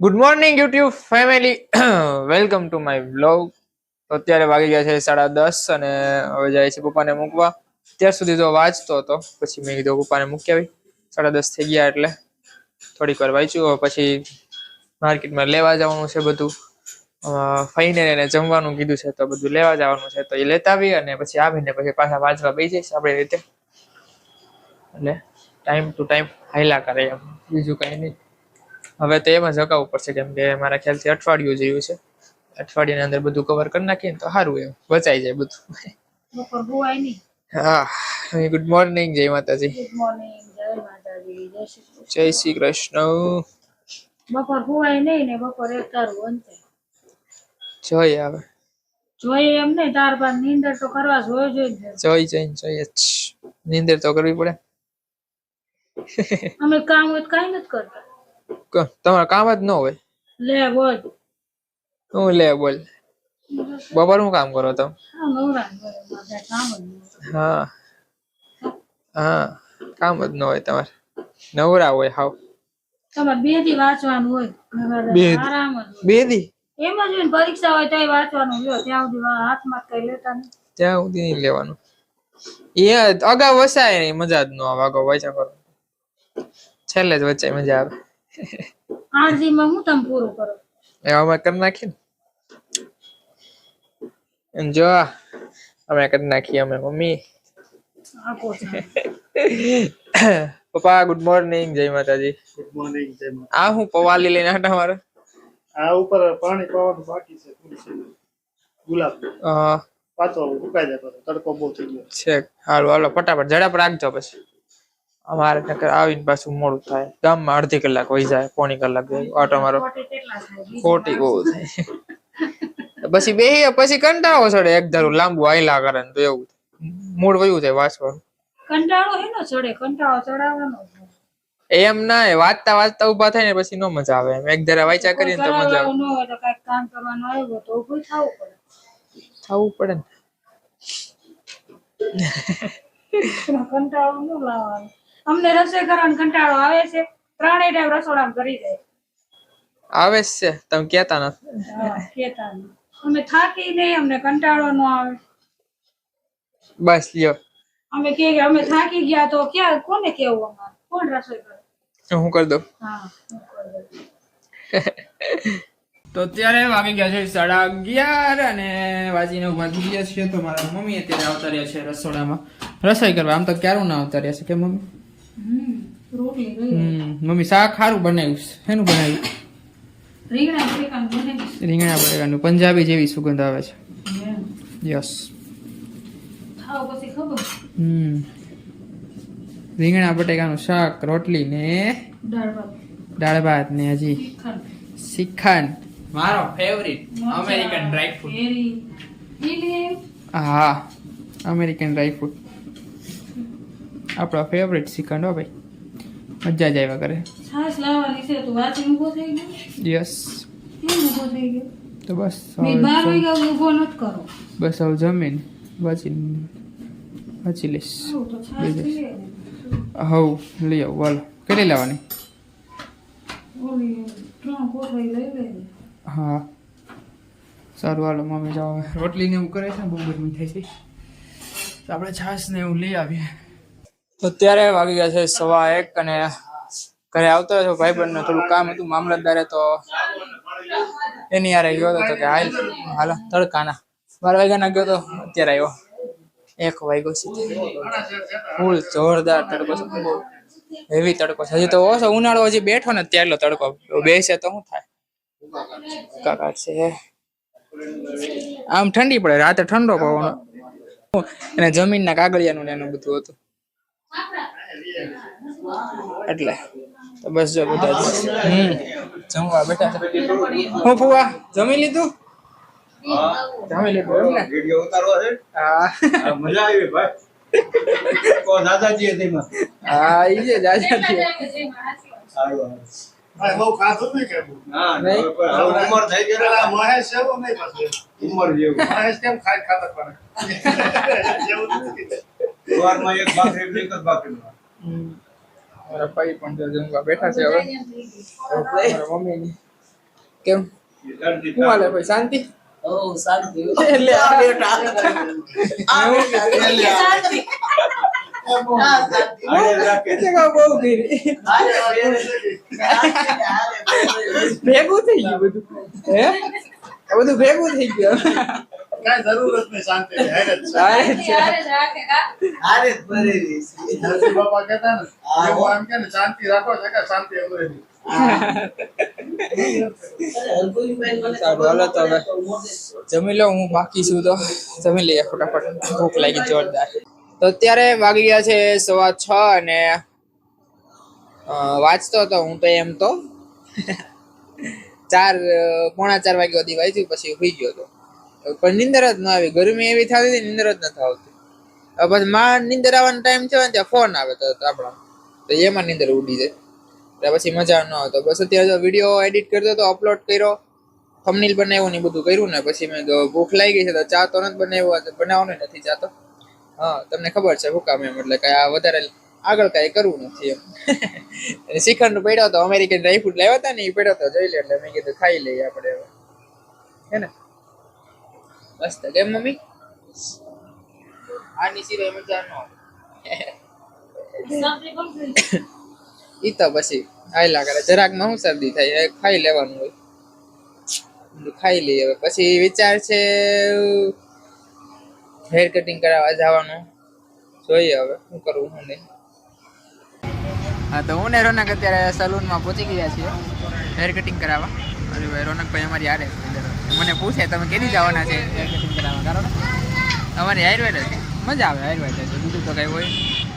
Good morning YouTube family welcome to my vlog તો અત્યારે વાગી ગયા છે સાડા દસ અને હવે જાય છે પપ્પાને મૂકવા. અત્યાર સુધી તો વાંચતો હતો, પછી મેં કીધું પપ્પાને મૂકી આવી. સાડા દસ થઈ ગયા એટલે થોડીક વાર વાંચ્યું પછી માર્કેટમાં લેવા જવાનું છે બધું. ફઈને એને જમવાનું કીધું છે તો બધું લેવા જવાનું છે તો એ લેતા આવી અને પછી આવીને પછી પાછા વાંચવા બેસી જઈશ આપણે રીતે. એટલે ટાઈમ ટુ ટાઈમ હાયલા કરે એમ. બીજું કંઈ નહીં. હવે તો એમાં જગાવવું પડશે કેમ કે મારા ખ્યાલથી અઠવાડિયું જેવું છે. અઠવાડિયાની અંદર બધું કવર કરી નાખીએ તો સારું એમ બચાઈ જાય બધું. હા ગુડ મોર્નિંગ જય માતાજી. ગુડ મોર્નિંગ જય માતાજી જય શ્રી કૃષ્ણ. બપોર હુવાય નહીં ને બપોર એક તારું અંતે જય આવે જોઈએ એમ નહીં તાર બાદ નીંદર તો કરવા જોઈએ જોઈએ જોઈ જય જૈન જય જ. નીંદર તો કરવી પડે. અમે કામ હોય તો કાંઈ નથી કરતા. તમારું કામ જ ન હોય? લે બોલ. હું લે બોલ. બપોર હું કામ કરો. તમે હા. હા કામ જ ન હોય તમારે. નવરા હોય હાવ. તમારે બે વાંચવાનું હોય. આરામ બે દી એમ જ હોય પરીક્ષા હોય તોય વાંચવાનું લ્યો ત્યાં સુધી હાથમાં કઈ લેતા નહીં. ત્યાં સુધી નહીં લેવાનું. એ અગાઉ વસાય નહીં મજા જ ન આવે. અગાઉ વાંચા કરો છેલ્લે જ વચ્ચે મજા આવે. આરજીમાં હું તમ પૂરું કરો? એ અમે કરી નાખીએ ને? જો આ, અમે કરી નાખીએ અમે મમ્મી. પપ્પા ગુડ મોર્નિંગ જય માતાજી. ગુડ મોર્નિંગ જય માતા આ હું પવાલી લઈને આટા મારે? આ ઉપર પાણી પાવાનું બાકી છે તુલસીનું. ગુલાબ. હા પાછો સુકાઈ જાય તડકો બહુ થઈ ગયો. છે હાલો હાલો ફટાફટ પર રાખજો પછી. અમારે નકર આવીને પાછું મોડું થાય. ગામમાં અડધી કલાક વહી જાય પોણી કલાક જાય. ઓટો મારો ખોટી બહુ થાય. પછી બે પછી કંટાળો ચડે. એક ધારું લાંબુ આયલા કરે તો એવું. મૂળ વયું થાય વાંચવાનું. કંટાળો એનો ચડે? કંટાળો ચડાવવાનો એમ ના વાંચતા વાંચતા ઊભા થાય ને પછી નો મજા આવે. એમ એક ધારા વાંચા કરીને તો મજા આવે. કામ કરવાનું આવ્યું તો પડે. થવું પડે ને. કંટાળો ન લાવવાનો. અમને રસોઈ કરવાનો કંટાળો આવે છે ત્રણેય ટાઈમ રસોડામાં કરી જાય આવે છે તમે કેતા નથી. કહેતા અમે થાકી નહીં અમને કંટાળો ન આવે. બસ લ્યો. અમે કે કે અમે થાકી ગયા તો ક્યાં કોને કેવું અમારે? કોણ રસોઈ કરે? હું કરી દઉં. હા હું કરી દઉં. તો અત્યારે વાગી ગયા છે સાડા અગિયાર અને વાજીને ઊભા થઈ ગયા છે તો મારા મમ્મી અત્યારે આવતા રહ્યા છે રસોડામાં. રસોઈ કરવા આમ તો ક્યારું ના આવતા રહ્યા છે કે મમ્મી? મમ્મી શાક સારું બનાવ્યું છે. શેનું બનાવ્યું? રીંગણા બનાવીશ. રીંગણા બટેકાનું પંજાબી જેવી સુગંધ આવે છે. યસ. રીંગણા બટેકાનું શાક રોટલી ને દાળ ભાત. ને હજી. શ્રીખંડ. શ્રીખંડ મારો ફેવરિટ અમેરિકન ડ્રાય ફ્રૂટ હા અમેરિકન ડ્રાય ફ્રૂટ આપણો ફેવરેટ શ્રીખંડ હો ભાઈ. મજા જ આવ્યા કરે. છાશ લાવવાની છે તું વાંચી ઊભો થઈ ગયો? યસ ઊભો થઈ ગયો? તો બસ હવે બાર વાગ્યા ઊભો નથી કરો બસ હવે જમીન વાંચી વાંચી લઈશ. ને. હવ લઈ આવું વાલો કેટલી લેવાની. હા. સારું હાલો મમ્મી જાઓ. રોટલી ને એવું કરે છે ને બહુ ગરમી થાય છે. તો આપણે છાસ ને એવું લઈ આવીએ. અત્યારે વાગી ગયા છે સવા એક અને ઘરે આવતો હતો ભાઈબંધ ને થોડું કામ હતું મામલતદારે તો એની યારે ગયો હતો કે હાલ, હાલો, તડકાના. બાર વાગ્યાના ગયો તો અત્યારે આવ્યો. એક વાગ્યો છે ફૂલ જોરદાર તડકો છે. હેવી તડકો છે. હજી તો ઓછો ઉનાળો હજી બેઠો ને ત્યારનો તડકો. બેસે તો શું થાય? કાકા છે. આમ ઠંડી પડે. રાતે ઠંડો પવન. અને જમીનના કાગળિયાનું ને એનું બધું હતું. એટલે તો બસ જો બધા હમ જમવા બેઠા હું ફુવા? જમી લીધું? જમી લીધું એમ ને? વિડિયો ઉતારવો છે? હા. મજા આવી ભાઈ. કો દાદાજી હતી હા ઈ છે જાજા છે સારું બહુ ખાધું નહીં કે હા નહીં. હવે કોઈ હવે ઉંમર થઈ ગઈ મહેશ જેવો નહીં પાછું. ઉંમર જેવું. મહેશ કેમ ખાઈ ખાતા? જેવું નથી. સવારમાં એક ભાખરી એક જ ભાખરી મારા ભાઈ પણ જમવા બેઠા છે હવે. મારા મમ્મી કેમ? શું હાલે ભાઈ? શાંતિ? ઓ શાંતિ. એટલે આ બેટા શાંતિ. ના શાંતિ. હાલે રાખે. એટલે કાં બહુ કરી હાલે હાલે હાલે. ભેગું થઈ ગયું બધું. હે? બધું ભેગું થઈ ગયું. કાંઈ જરૂરત નહીં શાંતિ હારે જ ભરેલી નરસિંહ બાપા કહેતા ને. એવું આમ કે ને શાંતિ રાખો છે કે શાંતિ અમરેલી. જમી લો હું બાકી છું તો. જમી લઈએ ફટાફટ. ભૂખ લાગી જોરદાર. તો અત્યારે વાગી ગયા છે સવા છ અને વાંચતો હતો હું તો એમ તો. ચાર પોણા ચાર વાગ્યા સુધી વાંચ્યું પછી સુઈ ગયો હતો પણ નિંદર જ ન આવી. ગરમી એવી થતી હતી નિંદર જ નથી આવતી પછી માં નિંદર આવવાનો ટાઈમ થયો ને ત્યાં ફોન આવે તો આપણા. તો એમાં નિંદર ઉડી જાય. એટલે પછી મજા ન આવતો બસ અત્યારે વીડિયો એડિટ કરતો હતો અપલોડ કર્યો. થમનીલ બનાવ્યું ને બધું કર્યું ને પછી મેં ભૂખ લાગી ગઈ છે તો ચા તો નથી બનાવ્યો તો બનાવવાનો નથી ચા તો. હા, તમને ખબર છે શું કામ એમ એટલે કઈ આ વધારે આગળ કાંઈ કરવું નથી એમ. શ્રીખંડ પડ્યો તો અમેરિકન ડ્રાયફ્રૂટ લાવ્યા હતા ને એ પડ્યો તો જોઈ લે એટલે મેં કીધું ખાઈ લઈએ આપણે હે ને? મસ્ત કેમ મમ્મી? આની સિવાય મજા ન ઈ તો પછી આયલા કરે, જરાકમાં શું શરદી થાય? ખાઈ લેવાનું હોય. ખાઈ લઈએ હવે. પછી વિચાર છે હેર કટિંગ કરાવવા જવાનું. જોઈએ હવે, શું કરવું હું નહીં. હા, તો હું ને રોનક અત્યારે સલૂનમાં પહોંચી ગયા છીએ હેર કટિંગ કરાવવા. અરે ભાઈ રોનકભાઈ અમારી આરે છે. મને પૂછે તમે કેદી જવાના છે? અમારી આયુર્વેદ જ. મજા આવે આયુર્વેદ જ. બીજું તો કઈ હોય.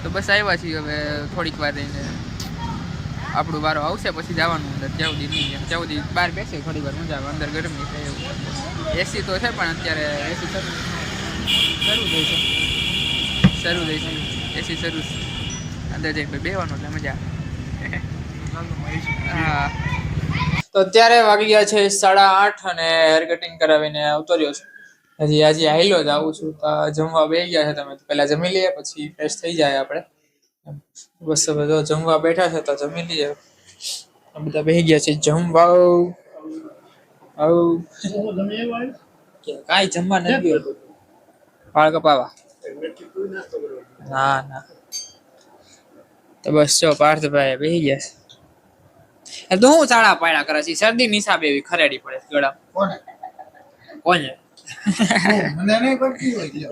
તો બસ આવ્યા છીએ હવે થોડીક વાર રહીને. આપણું વારો આવશે પછી જવાનું અંદર. જ્યાં સુધી નહીં ત્યાં સુધી બહાર બેસે થોડી વાર મજા આવે. અંદર ગરમી થાય એવું. એસી તો છે પણ અત્યારે એસી શરૂ શરૂ થઈ છે. શરૂ થઈ છે. એસી શરૂ. છે. અંદર જઈને બેવાનું એટલે મજા આવે. હા. તો અત્યારે વાગી ગયા છે સાડા આઠ અને હેર કટિંગ કરાવીને ઉતર્યો છું. હજી આજે હાઈલો જ આવું છું. તો જમવા બે ગયા છે તમે પહેલા જમી લઈએ, પછી ફ્રેશ થઈ જાય આપણે. બસ બધો જમવા બેઠા છે તો જમી લઈએ. બધા બેસી ગયા છે જમવા. કાંઈ જમવા નથી ગયો. વાળ કપાવા. ના ના. તો બસ જો પાર્થભાઈ બેસી ગયા છે. એ તો હું ચાળા પાયડા કરે છે? શરદી નિશાબ એવી ખરેડી પડે ગળા કોને? કોને.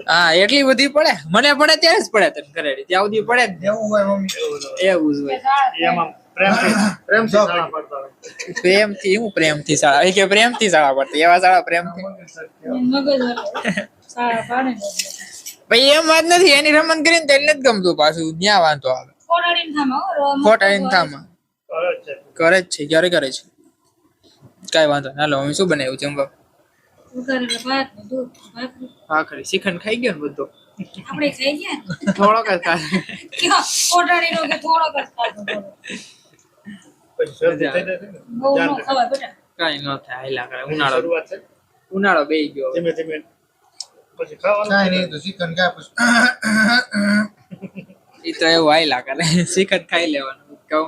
હા એટલી બધી પડે? મને પડે ત્યારે જ પડે તને ખરેડી. ત્યાં સુધી પડે એવું હોય મમ્મી. એવું જ હોય. એમાં પ્રેમથી પ્રેમથી સાળા પડતા હોય. પ્રેમથી? હું પ્રેમથી શાળા એ કે પ્રેમથી શાળા પડતી? એવા શાળા પ્રેમથી? ભાઈ એમ વાત નથી. એની રમણ કરીને તો એને જ ગમતું પાછું. ત્યાં વાંધો આવે. કોટાડીને થામા હો, રો- ખોટા એને થામાં. કરે જ છે. છે ક્યારે કરે છે? કાંઈ વાંધો ના લો અમે શું બનાવ્યું જમવા? હા ભાત ને દૂધ ભાખરી ભાખરી શ્રીખંડ ખાઈ ગયો ને બધો? આપણે ખાઈ ગયા થોડોક જ ખાધો. ક્યાં? કોટાડીનો કે થોડોક જ ખાધો થોડો. પછી શરદી થઈ જાય છે ને. કાંઈ થાય હાયલા કરે. ઉનાળો ઉનાળો બેહી ગયો. ધીમે ધીમે. પછી ખાવાનું? કાંઈ નહીં તો ચિકન કાપ એ તો એવું હાયલા કરે. શ્રીખંડ ખાઈ લેવાનું. કહું.